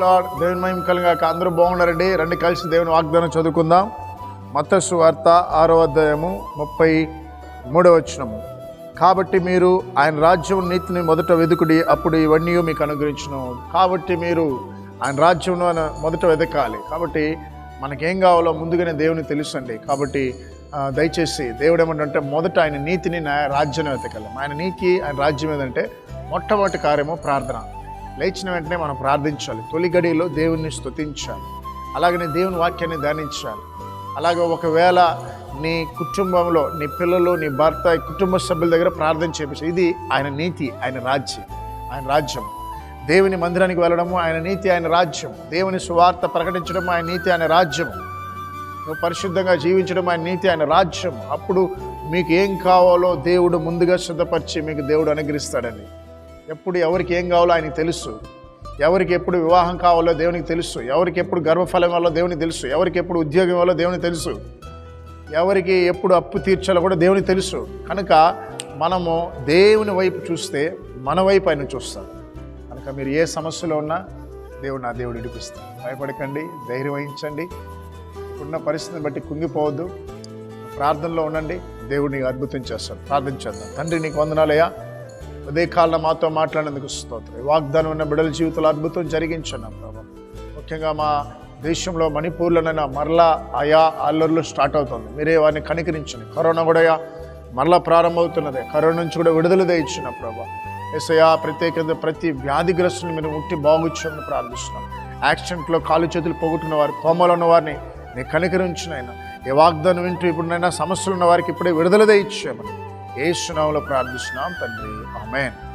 Lord దేవుని మహిమ కలిగాక అందరూ బాగున్నారండి. రండి కలిసి దేవుని వాగ్దానం చదువుకుందాం. మత్తసు వార్త ఆరో అధ్యాయము ముప్పై మూడవ వచనము కాబట్టి మీరు ఆయన రాజ్యం నీతిని మొదట వెతుకుడి అప్పుడు ఇవన్నీ మీకు అనుగ్రహించను. కాబట్టి మీరు ఆయన రాజ్యం మొదట వెతకాలి కాబట్టి మనకేం కావాలో ముందుగానే దేవుని తెలుసండి. కాబట్టి దయచేసి దేవుడు ఏమంటే మొదట ఆయన నీతిని నా రాజ్యాన్ని వెతకాలి ఆయన నీతి ఆయన రాజ్యం ఏదంటే మొట్టమొదటి కార్యము ప్రార్థన. లేచిన వెంటనే మనం ప్రార్థించాలి. తొలి గడిలో దేవుణ్ణి స్తుతించాలి. అలాగనే దేవుని వాక్యాన్ని ధ్యానించాలి. అలాగే ఒకవేళ నీ కుటుంబంలో నీ పిల్లలు నీ భర్త ఈ కుటుంబ సభ్యుల దగ్గర ప్రార్థన చేపించాలి ఇది ఆయన నీతి ఆయన రాజ్యం ఆయన రాజ్యం. దేవుని మందిరానికి వెళ్ళడము ఆయన నీతి ఆయన రాజ్యం. దేవుని సువార్త ప్రకటించడం ఆయన నీతి ఆయన రాజ్యం. నువ్వు పరిశుద్ధంగా జీవించడం ఆయన నీతి ఆయన రాజ్యం. అప్పుడు మీకు ఏం కావాలో దేవుడు ముందుగా సిద్ధపరిచి మీకు దేవుడు అనుగ్రహిస్తాడని ఎప్పుడు ఎవరికి ఏం కావాలో ఆయనకి తెలుసు. ఎవరికి ఎప్పుడు వివాహం కావాలో దేవునికి తెలుసు. ఎవరికి ఎప్పుడు గర్భఫలం వల్ల దేవునికి తెలుసు. ఎవరికి ఎప్పుడు ఉద్యోగం వల్ల దేవునికి తెలుసు. ఎవరికి ఎప్పుడు అప్పు తీర్చాలో కూడా దేవునికి తెలుసు. కనుక మనము దేవుని వైపు చూస్తే మన వైపు ఆయన చూస్తాం. కనుక మీరు ఏ సమస్యలో ఉన్నా దేవుడు నా దేవుడు ఇడిపిస్తాడు. భయపడకండి ధైర్యం వహించండి. ఉన్న పరిస్థితిని బట్టి కుంగిపోవద్దు. ప్రార్థనలో ఉండండి. దేవుడిని అద్భుతం చేస్తాడు. ప్రార్థన చేద్దాం తండ్రి నీకు వందనాలయ్యా అదే కాలంలో మాతో మాట్లాడేందుకు స్తోత్రం. వాగ్దానం ఉన్న బిడ్డల జీవితంలో అద్భుతం జరిగించండి ప్రభావ ముఖ్యంగా మా దేశంలో మణిపూర్లోనైనా మరలా ఆయా అల్లర్లు స్టార్ట్ అవుతుంది. మీరే వారిని కనికరించండి. కరోనా కూడా మరలా ప్రారంభమవుతున్నదే. కరోనా నుంచి కూడా విడుదల దయచిన ప్రభా. ఎస్ఐయా ప్రత్యేకంగా ప్రతి వ్యాధిగ్రస్తుని మీరు ముట్టి బాగుచ్చని ప్రార్థిస్తున్నాం. యాక్సిడెంట్లో కాలు చేతులు పోగొట్టిన వారు కోమలో ఉన్న వారిని నీ కనికరించినైనా ఏ వాగ్దానం వింటూ ఇప్పుడునైనా సమస్యలు ఉన్న వారికి ఇప్పుడే విడుదల ఇచ్చామని ఏ సునామలో ప్రార్థిస్తున్నాం తండ్రి. ఆమెన్.